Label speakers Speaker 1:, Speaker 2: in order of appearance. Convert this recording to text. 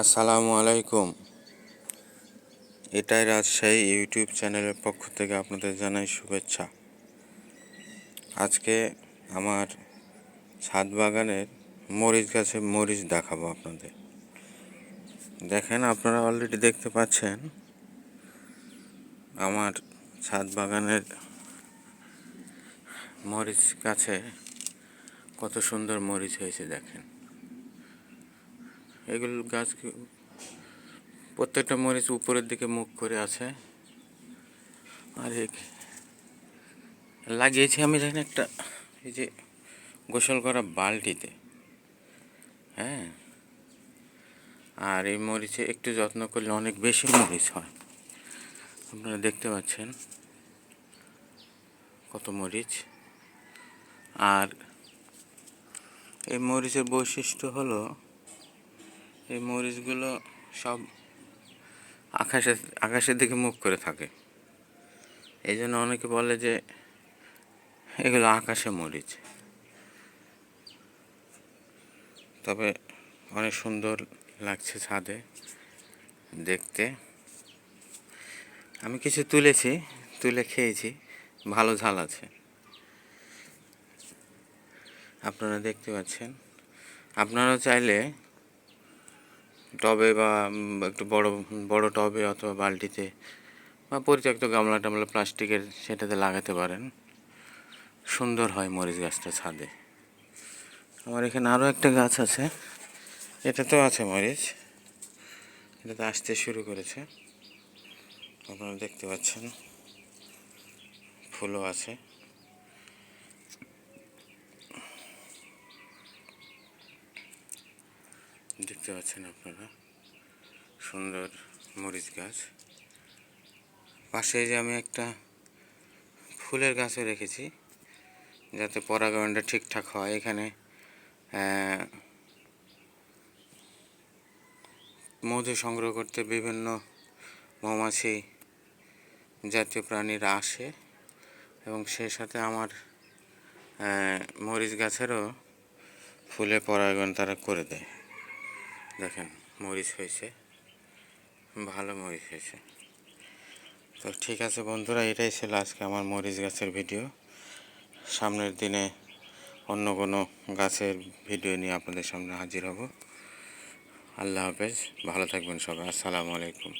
Speaker 1: আসসালামু আলাইকুম। এটাই রাজশাহী ইউটিউব চ্যানেলের পক্ষ থেকে আপনাদের জানাই শুভেচ্ছা। আজকে আমার ছাদ বাগানের মরিচ গাছে মরিচ দেখাবো আপনাদের। দেখেন আপনারা অলরেডি দেখতে পাচ্ছেন, আমার ছাদ বাগানের মরিচ গাছে কত সুন্দর মরিচ হয়েছে দেখেন। এগুলো গাছ প্রত্যেকটা মরিচ উপরের দিকে মুখ করে আছে। আর লাগিয়েছি আমি দেখেন একটা এই যে গোসল করা বালতিতে। হ্যাঁ। আর এই মরিচে একটু যত্ন করলে অনেক বেশি মরিচ হয়। আপনারা দেখতে পাচ্ছেন কত মরিচ। আর এই মরিচের বৈশিষ্ট্য হলো এই মরিচগুলো সব আকাশে, আকাশের দিকে মুখ করে থাকে। এই জন্য অনেকে বলে যে এগুলো আকাশে মরিচ। তবে অনেক সুন্দর লাগছে ছাদে দেখতে। আমি কিছু তুলেছি, তুলে খেয়েছি, ভালো ঝাল আছে। আপনারা দেখতে পাচ্ছেন। আপনারাও চাইলে টবে বা একটু বড় বড় টবে অথবা বালতিতে বা পরিত্যক্ত গামলা টামলা প্লাস্টিকের সেটাতে লাগাতে পারেন। সুন্দর হয় মরিচ গাছটা ছাদে। আমার এখানে আরও একটা গাছ আছে। এটাতেও আছে মরিচ। এটাতে আসতে শুরু করেছে। আপনারা দেখতে পাচ্ছেন। ফুলও আছে। দেখতে পাচ্ছেন আপনারা? সুন্দর মরিচ গাছ। পাশে যে আমি একটা ফুলের গাছও রেখেছি, যাতে পরাগায়নটা ঠিকঠাক হয়। এখানে মধু সংগ্রহ করতে বিভিন্ন মৌমাছি জাতীয় প্রাণীরা আসে এবং সেই সাথে আমার মরিচ গাছেরও ফুলে পরাগায়ন তারা করে দেয়। দেখেন, মরিচ হয়েছে। ভালো মরিচ হয়েছে। তো ঠিক আছে বন্ধুরা, এটাই ছিল আজকে আমার মরিচ গাছের ভিডিও। সামনের দিনে অন্য কোনো গাছের ভিডিও নিয়ে আপনাদের সামনে হাজির হব। আল্লাহ হাফেজ, ভালো থাকবেন সবাই। আসসালামু আলাইকুম।